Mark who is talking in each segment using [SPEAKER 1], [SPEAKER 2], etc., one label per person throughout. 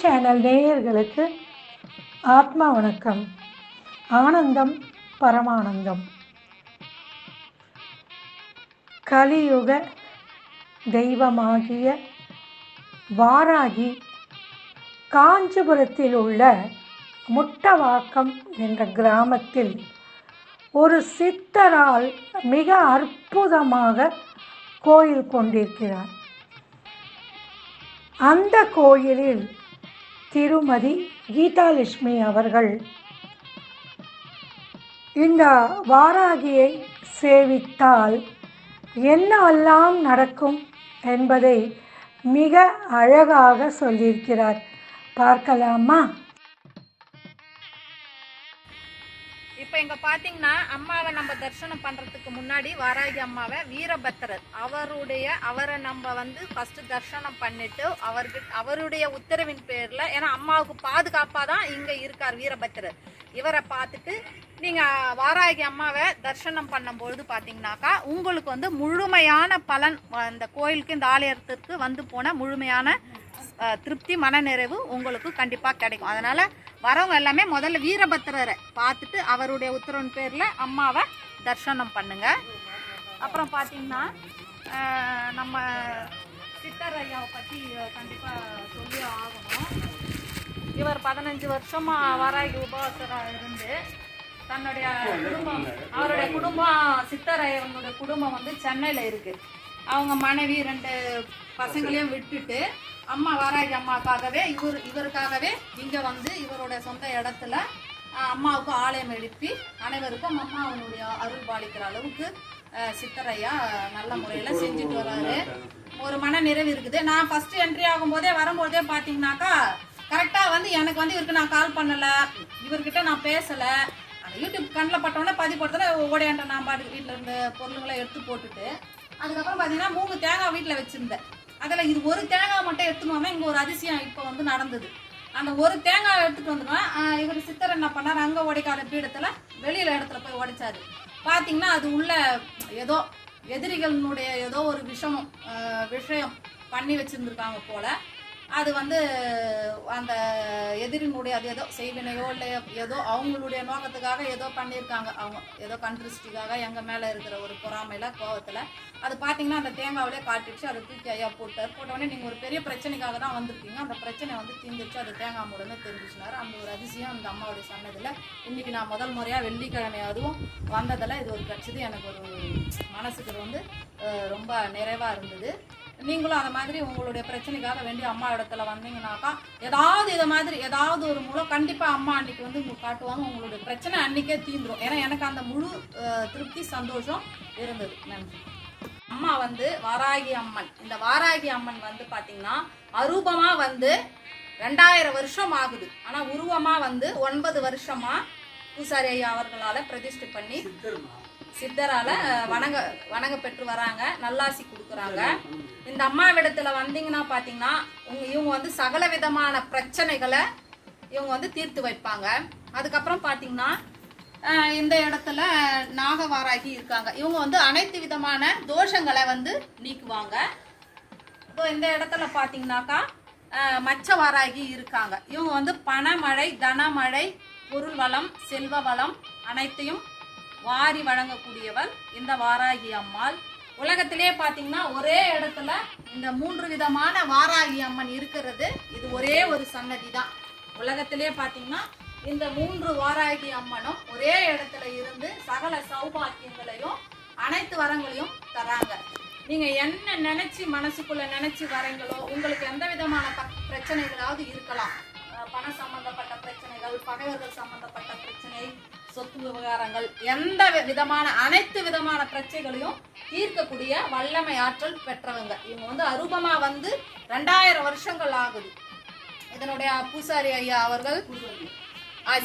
[SPEAKER 1] Channel நேயர்களுக்கு ஆத்மா வணக்கம். ஆனந்தம் பரமானந்தம். கலியுக தெய்வமாகிய வாராகி காஞ்சிபுரத்தில் உள்ள முட்டவாக்கம் என்ற கிராமத்தில் ஒரு சித்தரால் மிக அற்புதமாக கோயில் கொண்டிருக்கிறார். அந்த கோயிலில் திருமதி கீதாலட்சுமி அவர்கள். இந்த வாராகியை சேவித்தால் என்னவெல்லாம் நடக்கும் என்பதை மிக அழகாக சொல்லியிருக்கிறார். பார்க்கலாமா?
[SPEAKER 2] இப்போ இங்கே பார்த்தீங்கன்னா அம்மாவை நம்ம தரிசனம் பண்ணுறதுக்கு முன்னாடி வாராகி அம்மாவை வீரபத்திரர். அவருடைய அவரை நம்ம வந்து ஃபஸ்ட்டு தரிசனம் பண்ணிட்டு அவர்கிட்ட அவருடைய உத்தரவின் பேரில் ஏன்னா அம்மாவுக்கு பாதுகாப்பாக தான் இங்கே இருக்கார் வீரபத்திரர். இவரை பார்த்துட்டு நீங்கள் வாராகி அம்மாவை தரிசனம் பண்ணும்பொழுது பார்த்தீங்கன்னாக்கா உங்களுக்கு வந்து முழுமையான பலன் அந்த கோயிலுக்கு இந்த ஆலயத்திற்கு வந்து போன முழுமையான திருப்தி மனநிறைவு உங்களுக்கு கண்டிப்பாக கிடைக்கும். அதனால் வரவங்க எல்லாமே முதல்ல வீரபத்திரரை பார்த்துட்டு அவருடைய உத்தரவின் பேரில் அம்மாவை தரிசனம் பண்ணுங்க. அப்புறம் பார்த்தீங்கன்னா நம்ம சித்தர் ஐயாவை பற்றி கண்டிப்பாக சொல்லி ஆகணும். இவர் பதினஞ்சு வருஷமாக வாராகி உபவாசராக இருந்து தன்னுடைய குடும்பம் அவருடைய குடும்பம் சித்தரையவங்களுடைய குடும்பம் வந்து சென்னையில் இருக்குது அவங்க மனைவி ரெண்டு பசங்களையும் விட்டுட்டு அம்மா வாராகி அம்மாவுக்காகவே இவர் இவருக்காகவே இங்கே வந்து இவருடைய சொந்த இடத்துல அம்மாவுக்கு ஆலயம் எழுப்பி அனைவருக்கும் அம்மாவனுடைய அருள் பாலிக்கிற அளவுக்கு சித்தரையா நல்ல முறையில் செஞ்சுட்டு வராரு. ஒரு மன நிறைவு இருக்குது. நான் ஃபர்ஸ்ட் என்ட்ரி ஆகும்போதே வரும்போதே பார்த்தீங்கன்னாக்கா கரெக்டாக வந்து எனக்கு வந்து இவருக்கு நான் கால் பண்ணலை. இவர்கிட்ட நான் பேசலை. அந்த யூடியூப் கண்ணில் பட்டோன்னே பதிவு போட்டோன்னே ஓடையாண்ட நான் பாட்டுக்கு வீட்டில் இருந்த பொருளுங்களை எடுத்து போட்டுட்டு அதுக்கப்புறம் பார்த்தீங்கன்னா மூணு தேங்காய் வீட்டில் வச்சுருந்தேன். அதில் இது ஒரு தேங்காய் மட்டும் எடுத்துன்னு இங்கே ஒரு அதிசயம் இப்போ வந்து நடந்தது. அந்த ஒரு தேங்காய் எடுத்துகிட்டு வந்துடுவேன் இவர் சித்தர் என்ன பண்ணார்? அங்கே உடைக்காத பீடத்தில் வெளியில் இடத்துல போய் உடைச்சாரு. பார்த்தீங்கன்னா அது உள்ள ஏதோ எதிரிகளினுடைய ஏதோ ஒரு விஷம் விஷயம் பண்ணி வச்சுருந்துருக்காங்க போல். அது வந்து அந்த எதிரினுடைய அது ஏதோ செய்வினையோ இல்லை ஏதோ அவங்களுடைய நோக்கத்துக்காக ஏதோ பண்ணியிருக்காங்க அவங்க ஏதோ கண்ட்ரிஸ்டிக்காக எங்கள் மேலே இருக்கிற ஒரு பொறாமையில் கோவத்தில். அது பார்த்தீங்கன்னா அந்த தேங்காவிலே காட்டிடுச்சு அதை தூக்கி ஐயா போட்டார். போட்டோடனே நீங்கள் ஒரு பெரிய பிரச்சனைக்காக தான் வந்திருக்கீங்க. அந்த பிரச்சனை வந்து தீர்ந்துச்சு அது தேங்காய் மூலமே தெரிஞ்சுச்சினார் அந்த ஒரு அதிசயம் அந்த அம்மாவுடைய சொன்னதில் இன்றைக்கி நான் முதல் முறையாக வெள்ளிக்கிழமை அதுவும் வந்ததில் இது ஒரு கிடச்சிது எனக்கு ஒரு மனசுக்கு வந்து ரொம்ப நிறைவாக இருந்தது. நீங்களும் அந்த மாதிரி உங்களுடைய பிரச்சனைக்காக வேண்டி அம்மா இடத்துல வந்தீங்கன்னாக்கா ஏதாவது இதை மாதிரி ஏதாவது ஒரு மூலம் கண்டிப்பாக அம்மா அன்னைக்கு வந்து உங்களுக்கு காட்டுவாங்க உங்களுடைய பிரச்சனை அன்னைக்கே தீந்துரும் ஏன்னா எனக்கு அந்த முழு திருப்தி சந்தோஷம் இருந்தது. நன்றி. அம்மா வந்து வாராகி அம்மன். இந்த வாராகி அம்மன் வந்து பார்த்தீங்கன்னா அரூபமாக வந்து ரெண்டாயிரம் வருஷம் ஆகுது. ஆனால் உருவமாக வந்து ஒன்பது வருஷமாக பூசாரி ஐயா அவர்களால் பிரதிஷ்டை பண்ணி சித்தரால வணங்க வணங்க பெற்று வராங்க. நல்லாசி கொடுக்குறாங்க. இந்த அம்மாவிடத்துல வந்தீங்கன்னா பார்த்தீங்கன்னா உங்க இவங்க வந்து சகல விதமான பிரச்சனைகளை இவங்க வந்து தீர்த்து வைப்பாங்க. அதுக்கப்புறம் பார்த்தீங்கன்னா இந்த இடத்துல நாகவாராகி இருக்காங்க. இவங்க வந்து அனைத்து விதமான தோஷங்களை வந்து நீக்குவாங்க. இப்போ இந்த இடத்துல பார்த்தீங்கன்னாக்கா மச்சவாராகி மச்ச வாராகி இருக்காங்க. இவங்க வந்து பணமழை தனமழை பொருள் வளம் செல்வ வளம் அனைத்தையும் வாரி வழங்கக்கூடியவள் இந்த வாராகி அம்மாள். உலகத்திலே பார்த்தீங்கன்னா ஒரே இடத்துல இந்த மூன்று விதமான வாராகி அம்மன் இருக்கிறது. இது ஒரே ஒரு சன்னதி தான். உலகத்திலே பார்த்தீங்கன்னா இந்த மூன்று வாராகி அம்மனும் ஒரே இடத்துல இருந்து சகல சௌபாக்கியங்களையும் அனைத்து வரங்களையும் தராங்க. நீங்க என்ன நினைச்சு மனசுக்குள்ள நினைச்சு வரீங்களோ உங்களுக்கு எந்த விதமான ப- பிரச்சனைகளாவது இருக்கலாம். பணம் பண சம்பந்தப்பட்ட பிரச்சனைகள் பகைவர்கள் சம்பந்தப்பட்ட பிரச்சனை சொத்து விவகாரங்கள் எந்த விதமான அனைத்து விதமான பிரச்சனைகளையும் தீர்க்கக்கூடிய வல்லமை ஆற்றல் பெற்றவங்க. இவங்க வந்து அருபமா வந்து ரெண்டாயிரம் வருஷங்கள் ஆகுது. இதனுடைய பூசாரி ஐயா அவர்கள்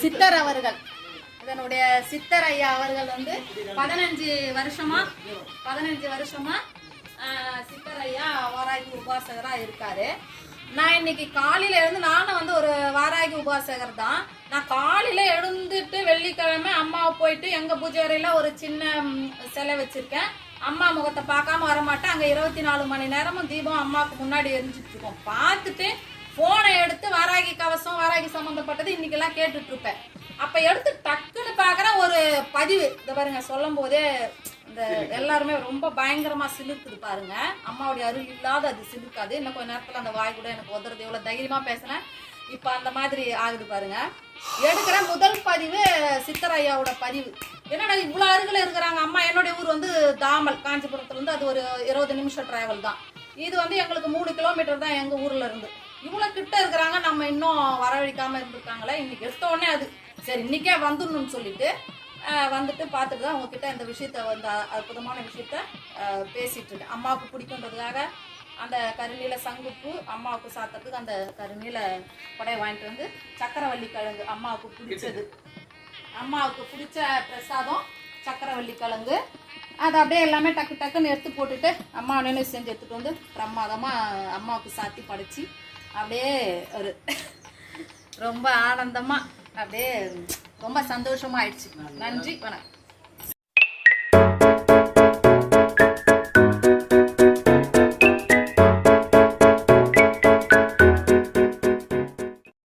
[SPEAKER 2] சித்தர் அவர்கள். இதனுடைய சித்தர் ஐயா அவர்கள் வந்து பதினஞ்சு வருஷமா பதினஞ்சு வருஷமா சித்தர் ஐயா வாராகி உபாசகராக இருக்காரு. நான் இன்னைக்கு காலையில இருந்து நானும் வந்து ஒரு வாராகி உபாசகர் தான். நான் காலையில எழுந்துட்டு வெள்ளிக்கிழமை அம்மாவை போயிட்டு எங்க பூஜை அறையில ஒரு சின்ன சிலை வச்சிருக்கேன். அம்மா முகத்தை பார்க்காம வரமாட்டேன். அங்க இருபத்தி நாலு மணி நேரமும் தீபம் அம்மாவுக்கு முன்னாடி எரிஞ்சிட்டு இருக்கோம். பார்த்துட்டு போனை எடுத்து வாராகி கவசம் வாராகி சம்மந்தப்பட்டது இன்னைக்கெல்லாம் கேட்டுட்டு இருப்பேன். அப்ப எடுத்து டக்குன்னு பாக்குற ஒரு பதிவு. இந்த பாருங்க சொல்லும் போதே இந்த எல்லாருமே ரொம்ப பயங்கரமா சிலுக்குது பாருங்க. அம்மாவுடைய அருள் இல்லாத அது சிலுக்காது. இன்னும் கொஞ்ச நேரத்துல அந்த வாய் கூட எனக்கு உதறது எவ்வளவு தைரியமா பேசுனேன் இப்ப அந்த மாதிரி ஆகுது பாருங்க. எடுக்கிற முதல் பதிவு சித்தராயாவோட பதிவு. என்னடா இவ்வளவு அருகில் இருக்கிறாங்க? அம்மா என்னுடைய ஊர் வந்து தாமல் காஞ்சிபுரத்துல இருந்து அது ஒரு இருபது நிமிஷம் டிராவல் தான். இது வந்து எங்களுக்கு மூணு கிலோமீட்டர் தான் எங்க ஊர்ல இருந்து. இவ்வளவு கிட்ட இருக்கிறாங்க நம்ம இன்னும் வரவழைக்காமல் இருந்திருக்காங்களே. இன்னைக்கு எடுத்த உடனே அது சரி இன்னைக்கே வந்துடணும்னு சொல்லிட்டு வந்துட்டு பார்த்துட்டு தான் உங்ககிட்ட இந்த விஷயத்த வந்து அற்புதமான விஷயத்த பேசிகிட்டு இருக்கேன். அம்மாவுக்கு பிடிக்குன்றதுக்காக அந்த கருநீல சங்குப்பு அம்மாவுக்கு சாத்துறதுக்கு அந்த கருநீல கொடையை வாங்கிட்டு வந்து சக்கரவள்ளி கிழங்கு அம்மாவுக்கு பிடிச்சது. அம்மாவுக்கு பிடிச்ச பிரசாதம் சக்கரவள்ளி கிழங்கு. அதை அப்படியே எல்லாமே டக்கு டக்குன்னு எடுத்து போட்டுட்டு அம்மா நினைவு செஞ்சு எடுத்துகிட்டு வந்து பிரமாதமாக அம்மாவுக்கு சாத்தி படைச்சி அப்படியே ஒரு ரொம்ப ஆனந்தமாக அப்படியே ரொம்ப சந்தோஷமா ஆயிடுச்சு நன்றி வணக்கம்.